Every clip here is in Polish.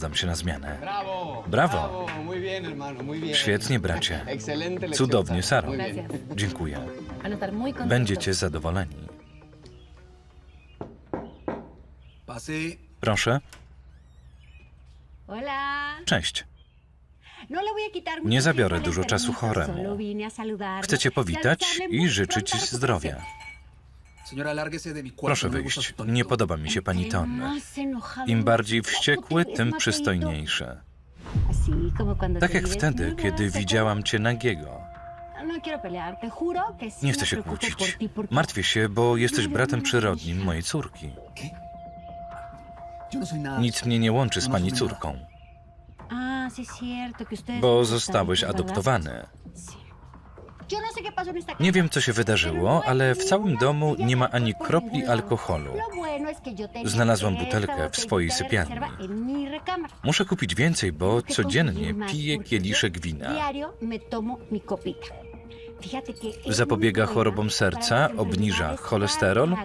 Zgadzam się na zmianę. Brawo! Świetnie, bracie. Cudownie, Sara. Saro. Dziękuję. Będziecie zadowoleni. Proszę. Cześć. No Nie zabiorę dużo czasu choremu. Chcę cię powitać i życzyć zdrowia. Señora, lárguese de mi cuarto. Proszę no wyjść. Nie podoba mi się pani ton. Im bardziej wściekły, tym cuando Tak jak wtedy, kiedy ¿te widziałam cię nagiego. No Nie chcę się kłócić. Martwię się, bo jesteś bratem przyrodnim mojej córki. No. Nic mnie nie łączy z pani córką, Ah, bo zostałeś adoptowany. Nie wiem, co się wydarzyło, ale w całym domu nie ma ani kropli alkoholu. Znalazłam butelkę w swojej sypialni. Muszę kupić więcej, bo codziennie piję kieliszek wina. Zapobiega chorobom serca, obniża cholesterol,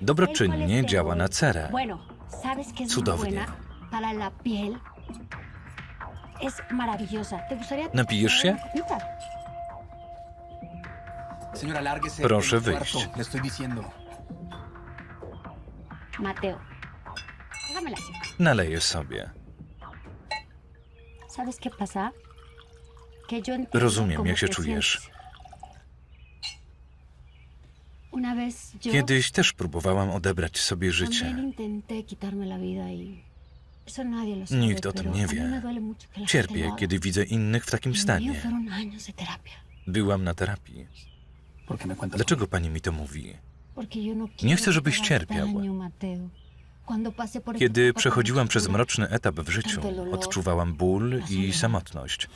dobroczynnie działa na cerę. Bueno, ¿sabes qué es muy Cudownie. buena para Proszę wyjść. Mateo. Naleję sobie. Rozumiem, jak się czujesz. Kiedyś też próbowałam odebrać sobie życie. y Nikt o tym nie wie. Cierpię, kiedy widzę innych w takim stanie. Byłam na terapii. Dlaczego pani mi to mówi? no quiero chcę, żebyś cierpiał. Kiedy przechodziłam przez mroczny etap w życiu, odczuwałam ból i samotność.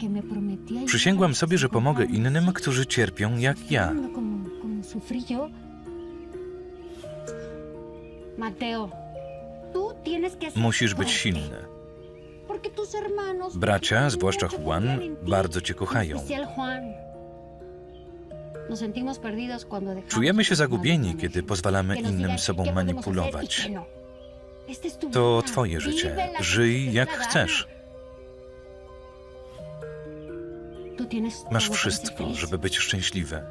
prometía Przysięgłam sobie, że pomogę innym, którzy cierpią jak ja. Musisz być silny. Bracia, zwłaszcza Juan, bardzo cię kochają. Czujemy się zagubieni, kiedy pozwalamy innym sobą manipulować. y no. To twoje życie. Żyj jak chcesz. Masz wszystko, żeby być szczęśliwy.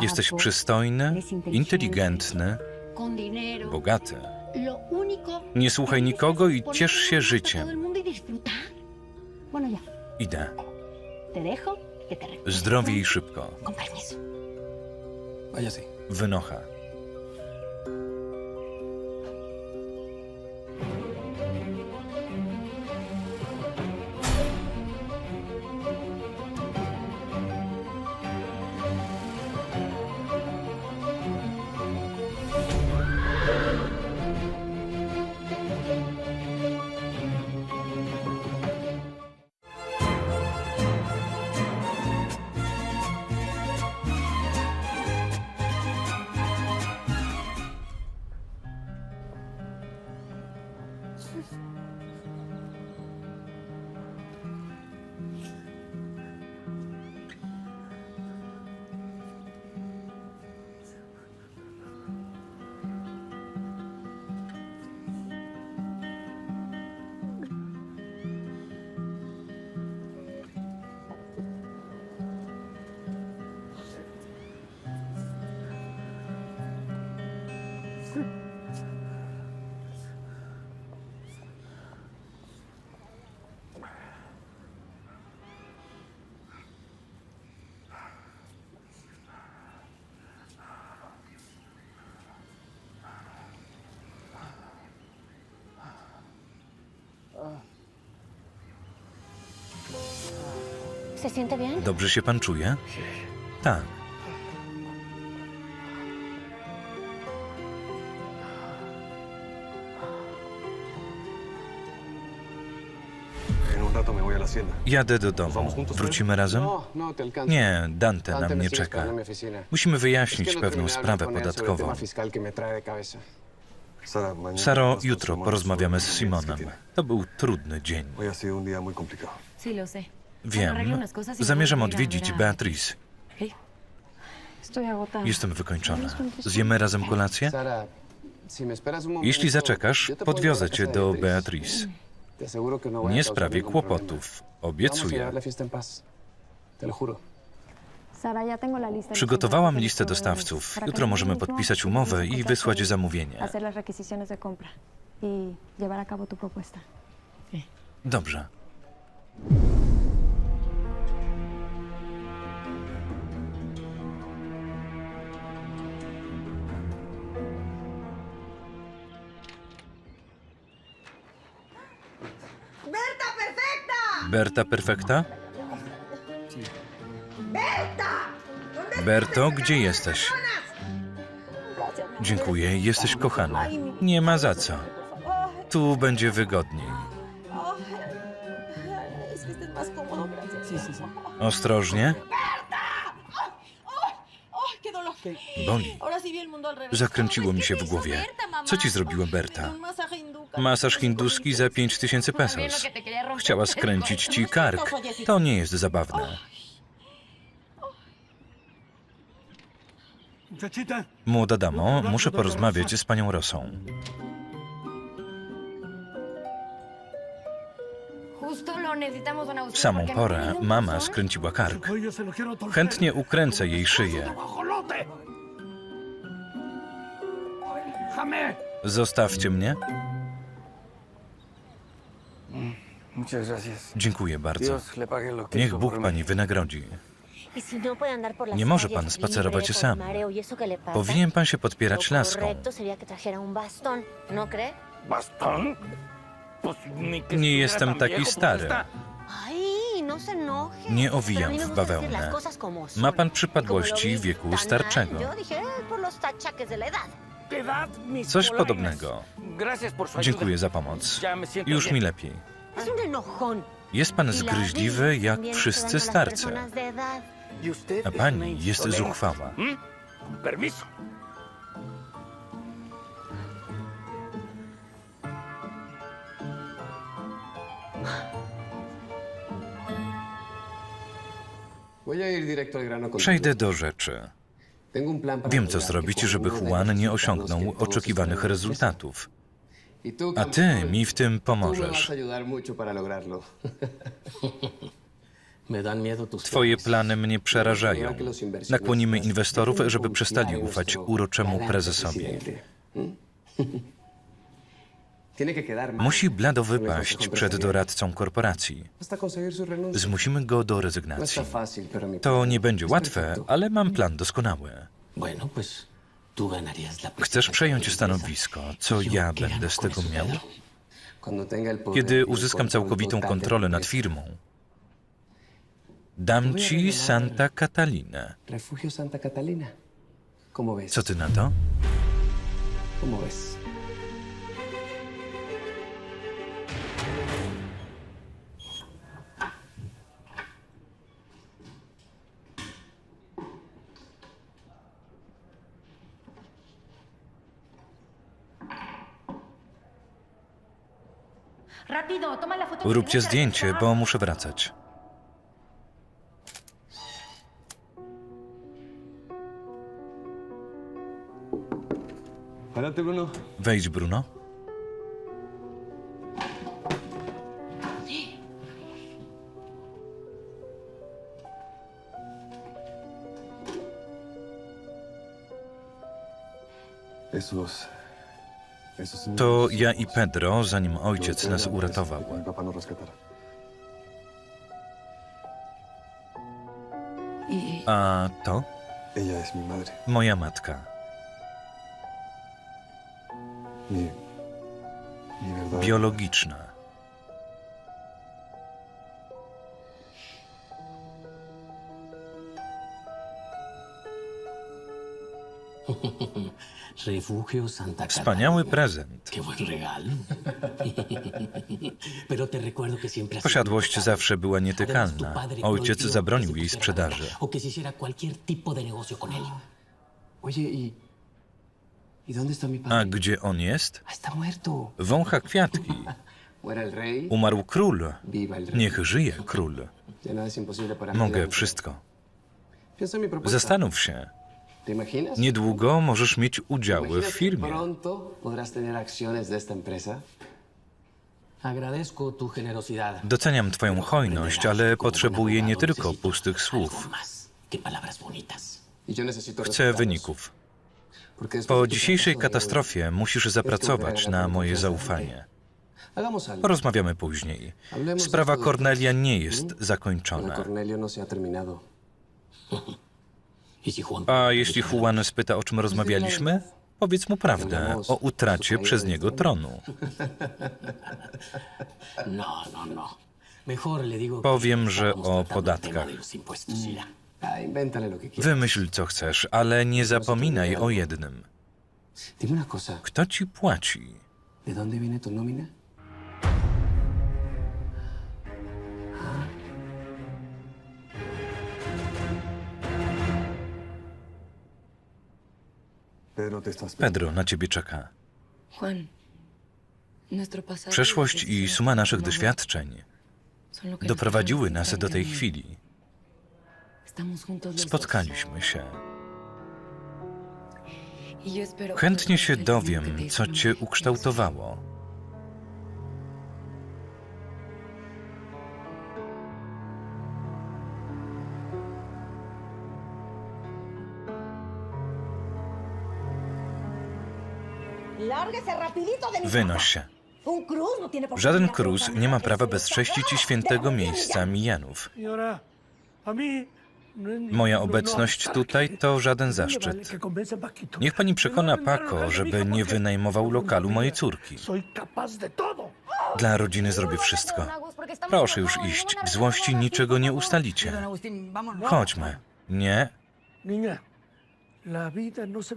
Jesteś przystojny, inteligentny, bogaty. Nie słuchaj nikogo i ciesz się życiem. y Idę. Te dejo que te recuperes. Zdrowie i szybko. Wynocha. ¿Se siente bien? Dobrze się pan czuje? Tak. Jadę do domu. Wrócimy razem? No, no. Nie, Dante na mnie czeka. Musimy wyjaśnić no pewną sprawę podatkową. Saro, jutro porozmawiamy z Simonem. To był trudny dzień. Wiem. Zamierzam odwiedzić Beatrice. Jestem wykończona. Zjemy razem kolację? Jeśli zaczekasz, podwiozę cię do Beatriz. Beatrice. No Nie sprawię kłopotów. Obiecuję. Przygotowałam listę dostawców. Jutro możemy podpisać umowę i wysłać zamówienie. Y. Dobrze. Berta perfekta? Berto, gdzie jesteś? Dziękuję, jesteś kochana. Nie ma za co. Tu będzie wygodniej. Ostrożnie. Boli. Zakręciło mi się w głowie. Co ci zrobiła Berta? Masaż hinduski za 5000 pesos. Chciała skręcić ci kark. To nie jest zabawne. Młoda damo, muszę porozmawiać z panią Rosą. W samą porę mama skręciła kark. Chętnie ukręcę jej szyję. Zostawcie mnie. Gracias. Dziękuję bardzo. Niech Bóg pani wynagrodzi. Nie Nie może pan spacerować sam. Powinien pan się podpierać laską. No ni que Nie jestem taki stary. no Nie owijam w bawełnę. Ma pan przypadłości wieku starczego. ¿Qué edad, mis Coś podobnego. Dziękuję za pomoc. Już mi lepiej. Jest pan zgryźliwy jak wszyscy starcy. ¿Y usted A pani jest zuchwała. ¿Mm? Permiso. Przejdę do rzeczy. Wiem, co zrobić, żeby Juan nie osiągnął oczekiwanych rezultatów. Y A ty mi w tym pomożesz. Twoje plany mnie przerażają. Nakłonimy inwestorów, żeby przestali ufać uroczemu prezesowi. Musi blado wypaść przed doradcą korporacji. Zmusimy go do No rezygnacji. To nie będzie łatwe, ale mam plan doskonały. Chcesz przejąć stanowisko. Co ja będę z tego miał? Y Kiedy uzyskam całkowitą kontrolę nad firmą, dam ci Santa Catalina. Refugio Santa Catalina. Co ty na to? Róbcie zdjęcie, bo muszę wracać. Bruno. Wejdź, Bruno. To ja i Pedro, zanim ojciec nas uratował. A to moja matka. Siempre has sido Posiadłość intocable. zawsze była nietykalna. Ojciec zabronił jej sprzedaży. A gdzie on jest? Ah. Wącha kwiatki. Umarł król. Niech żyje król. Mogę wszystko. Zastanów się. Niedługo możesz mieć udziały w ¿Imaginas que firmie. Doceniam Twoją hojność, ale potrzebuję nie tylko pustych słów. Y Chcę wyników. Po dzisiejszej katastrofie musisz zapracować na moje zaufanie. Porozmawiamy później. Sprawa Cornelia nie jest de zakończona. No. Y A jeśli Juan spyta, o czym rozmawialiśmy? Powiedz mu prawdę o utracie przez niego tronu. No, no, no. Que Powiem, że o podatkach. Wymyśl co chcesz, ale nie zapominaj o jednym. Kto ci płaci? Pedro na ciebie czeka. Przeszłość i suma naszych doświadczeń doprowadziły nas do tej chwili. Spotkaliśmy się. Y Chętnie się dowiem, co cię ukształtowało. Wynoś się. No Żaden preguntarme nie ma prawa eso. bez sześcić świętego miejsca Mijanów. Moja no- no obecność tutaj to żaden zaszczyt. Niech pani przekona Paco, żeby nie wynajmował lokalu mojej córki. Dla rodziny zrobię wszystko. Proszę już iść. W złości niczego nie ustalicie. Chodźmy. Nie,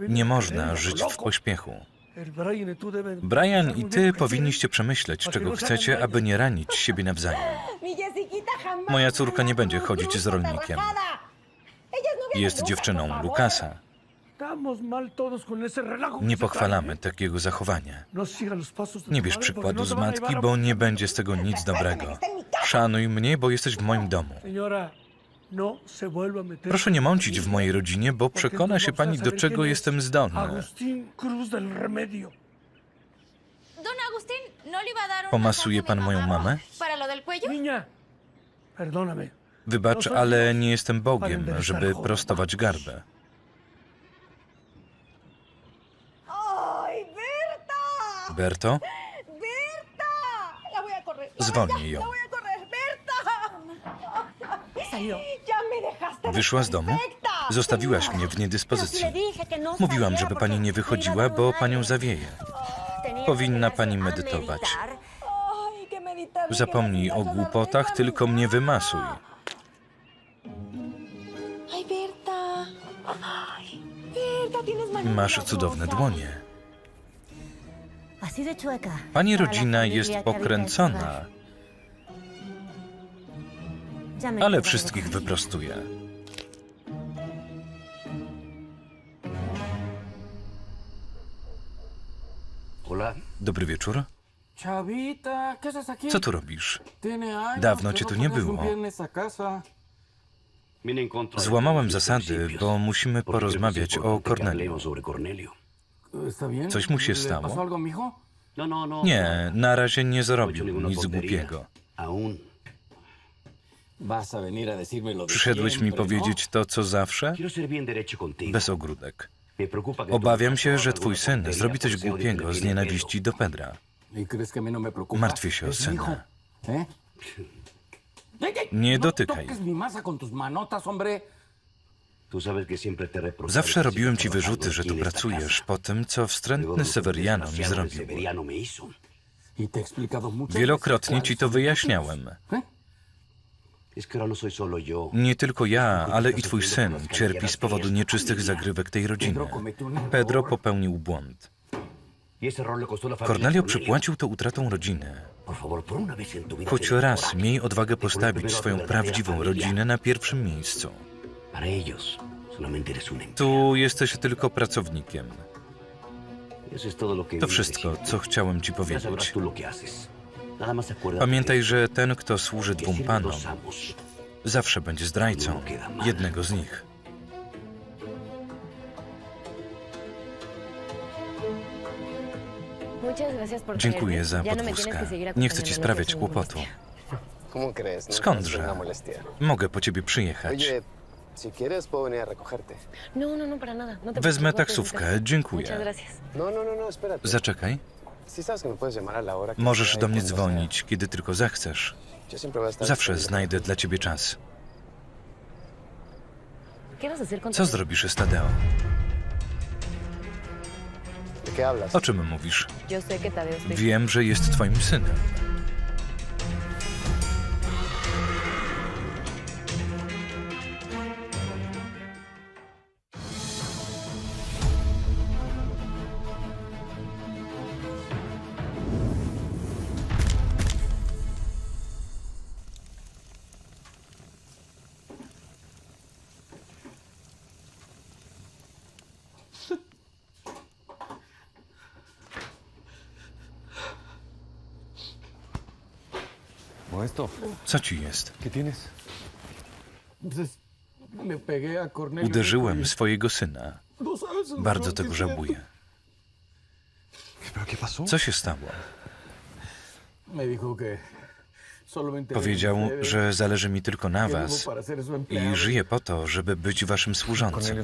nie można żyć w pośpiechu. Brian i ty powinniście przemyśleć, czego chcecie, aby nie ranić siebie nawzajem. Moja córka nie będzie chodzić z rolnikiem. Jest dziewczyną. Lukasa. Nie pochwalamy takiego zachowania. No Nie bierz przykładu no z matki, bo nie będzie z tego nic dobrego. Szanuj mnie, bo jesteś w moim domu. No Proszę nie mącić w mojej rodzinie, bo przekona entonces się pani, do czego jestem zdolny. ¿no Pomasuje pan moją mamę? Wybacz, ale nie jestem Bogiem, żeby prostować garbę. Berto, Zwolnij ją. Wyszła z domu? Zostawiłaś mnie w niedyspozycji. no Mówiłam, żeby pani nie wychodziła, bo panią zawieje. Powinna pani medytować. Zapomnij o głupotach, tylko mnie wymasuj. Masz cudowne dłonie. Pani rodzina jest pokręcona, ale wszystkich wyprostuje. Dobry wieczór. Co tu robisz? Dawno cię tu nie było. Złamałem zasady, bo musimy porozmawiać o Cornelio. Coś mu się ¿Le stało? Nie, na razie nie zrobił nic głupiego. Przyszedłeś mi powiedzieć to, co zawsze? Bez ogródek. Obawiam się, że twój syn zrobi coś głupiego z nienawiści do Pedra. Martwię się o syna. Nie no dotykaj. Zawsze robiłem ci wyrzuty, że aquí tu pracujesz po tym, co wstrętny Severiano mi zrobił. Y Wielokrotnie ci to wyjaśniałem. ¿eh? No. Nie tylko ja, ale i twój syn cierpi z powodu nieczystych zagrywek tej rodziny. Pedro popełnił błąd. Y Cornelio Cornelio. przypłacił to utratą rodziny. Choć raz miej odwagę postawić swoją prawdziwą rodzinę na pierwszym miejscu. Tu jesteś tylko pracownikiem. To wszystko, co chciałem ci powiedzieć. Pamiętaj, że ten, kto służy dwóm panom, zawsze będzie zdrajcą jednego z nich. Dziękuję za podwózkę. Nie chcę ci sprawiać kłopotu. No Skądże? Mogę po ciebie przyjechać. No, no, no. No Wezmę taksówkę, dziękuję. No, no, no, no. Zaczekaj. Możesz do y mnie dzwonić, kiedy tylko zechcesz. Zawsze znajdę dla ciebie czas. ¿Qué vas a hacer con Co zrobisz z Tadeo? O czym mówisz? Wiem, że jest twoim synem. Co ci jest? Cornelio. Uderzyłem swojego syna. No el Bardzo tego żałuję. Co się stało? Powiedział, że zależy mi tylko na was i żyje po to, żeby być waszym służącym.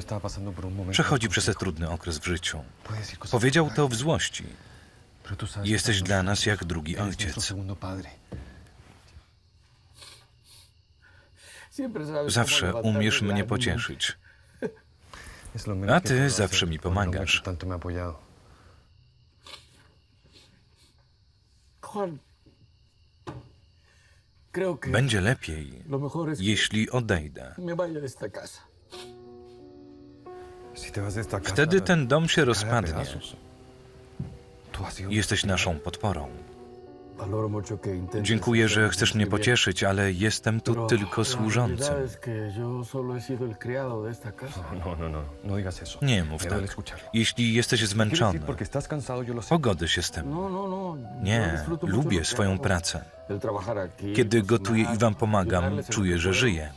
Przechodzi przez trudny okres w życiu. Powiedział to w złości. Jesteś dla nas jak drugi ojciec. Zawsze umiesz mnie pocieszyć. A ty zawsze mi pomagasz. Będzie lepiej, jeśli odejdę. Wtedy ten dom się rozpadnie. Jesteś naszą podporą. Dziękuję, że chcesz mnie pocieszyć, ale jestem tu tylko służącym. No, no, no, no. Nie mów tak. Jeśli jesteś zmęczony, pogody się z tym. Nie, lubię swoją pracę. Kiedy gotuję i wam pomagam, czuję, że żyję.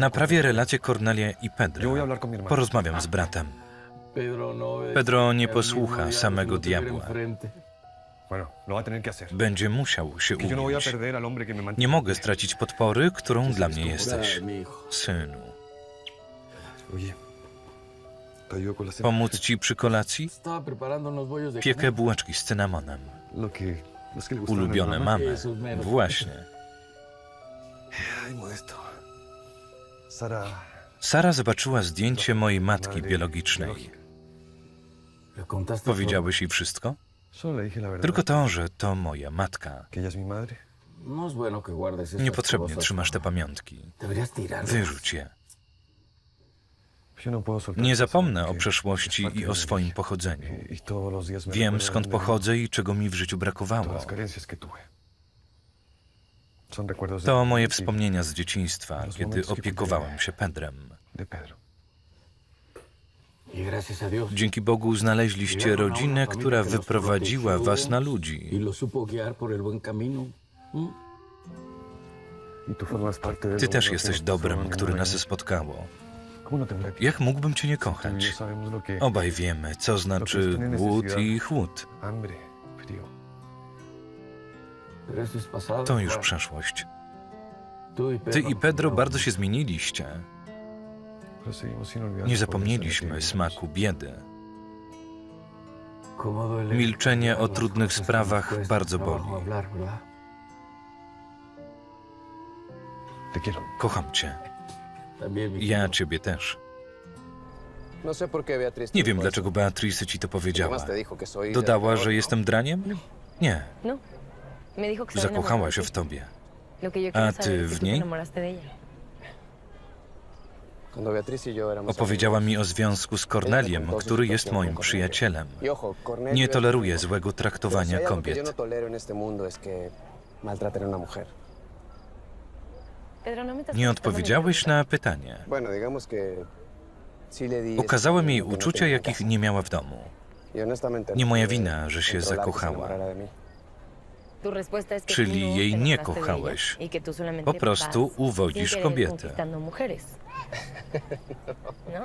Naprawię relacje Cornelia i Pedro. Porozmawiam z bratem. Pedro, nie posłucha samego diabła. Będzie musiał się yo no. Nie mogę stracić podpory, którą dla mnie jesteś. Synu. Pomóc ci przy kolacji? Piekę bułeczki z cynamonem. Ulubione mamy. Właśnie. Sara zobaczyła zdjęcie mojej matki biologicznej. ¿Le contaste Powiedziałeś jej wszystko? Tylko to, że to moja matka. No Niepotrzebnie trzymasz te pamiątki. Wyrzuć je. No Nie zapomnę o przeszłości i o swoim pochodzeniu. Y- y Wiem skąd pochodzę i czego mi w życiu brakowało. To moje wspomnienia z dzieciństwa, kiedy opiekowałem się Pedrem. De Pedro. Y gracias a Dios. Dzięki Bogu znaleźliście rodzinę, która wyprowadziła was na y ludzi. camino. ¿Mm? Y Ty też jesteś dobrem, które reino. nas spotkało. ¿Cómo no Jak mógłbym cię nie y kochać? Obaj wiemy, co znaczy głód i chłód. To już przeszłość. Y Ty i Pedro bardzo się zmieniliście. Nie zapomnieliśmy smaku biedy. Milczenie o trudnych sprawach bardzo boli. Kocham cię. Ja ciebie też. No Nie wiem, dlaczego. Beatrice ci to powiedziała. Dodała, że jestem draniem? Nie, No. Dijo que estaba zakochała się w tobie. A ty w niej? Opowiedziała mi o związku z Corneliem, który jest moim przyjacielem. Nie hijo. złego traktowania no kobiet. no estás Nie odpowiedziałeś na pytanie. Okazałem jej no uczucia, jakich nie miała w domu. Nie no moja pude wina, że się zakochała. Czyli no jej nie kochałeś. y Po prostu uwodzisz kobietę. ¿No?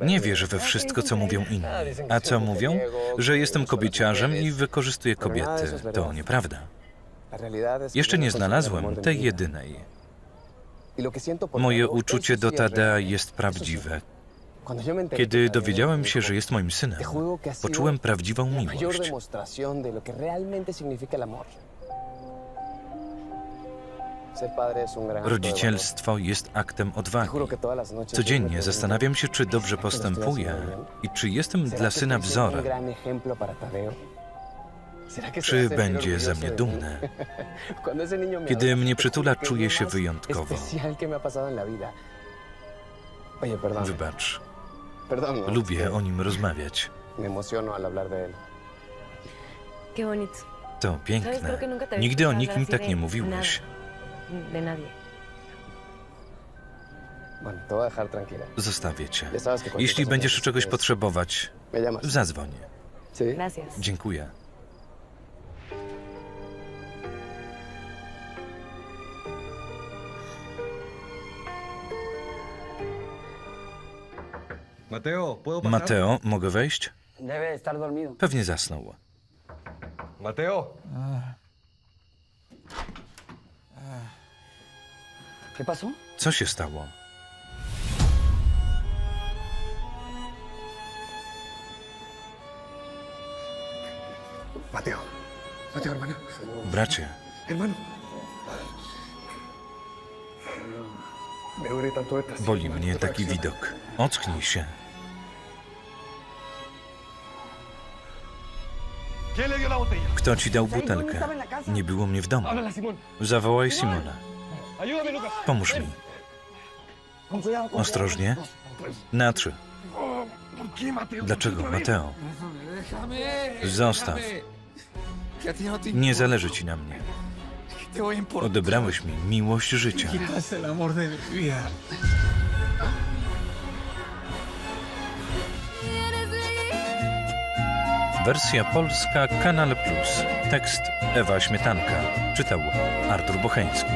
No. Nie wierzę we wszystko, co mówią inni. A co mówią? Że jestem kobieciarzem i wykorzystuję kobiety. To nieprawda. Jeszcze no nie el znalazłem tej jedynej. Y Moje uczucie do Tadea jest prawdziwe. Kiedy dowiedziałem się, że jest moim synem, poczułem prawdziwą miłość. Rodzicielstwo jest aktem odwagi. Codziennie zastanawiam się, czy dobrze ¿será que lo estoy postępuję i czy jestem ¿Será dla syna wzorem. Czy będzie ze mnie dumny? Kiedy mnie przytula, czuję się wyjątkowo. Wybacz, no, lubię o nim rozmawiać. To piękne. Nigdy o nikim tak nie mówiłeś. De nadie. Zostawię cię. Jeśli będziesz czegoś potrzebować, zadzwoń. Gracias. Dziękuję. Mateo, ¿puedo pasar? Mateo, mogę wejść? Debe estar dormido. Pewnie zasnął. Mateo. Co się stało? Mateo. Mateo, hermano. Bracie, Hermano. Me duele tanto esta boli mnie taki widok. Ocknij się. ¿Quién le dio la botella? Kto ci dał butelkę? Nie było mnie w domu. Simón. Zawołaj Simona. Pomóż mi. Ostrożnie. Na trzy. Dlaczego, Mateo? Zostaw. Nie zależy ci na mnie. Odebrałeś mi miłość życia. Wersja polska Kanal Plus. Tekst Ewa Śmietanka. Czytał Artur Bocheński.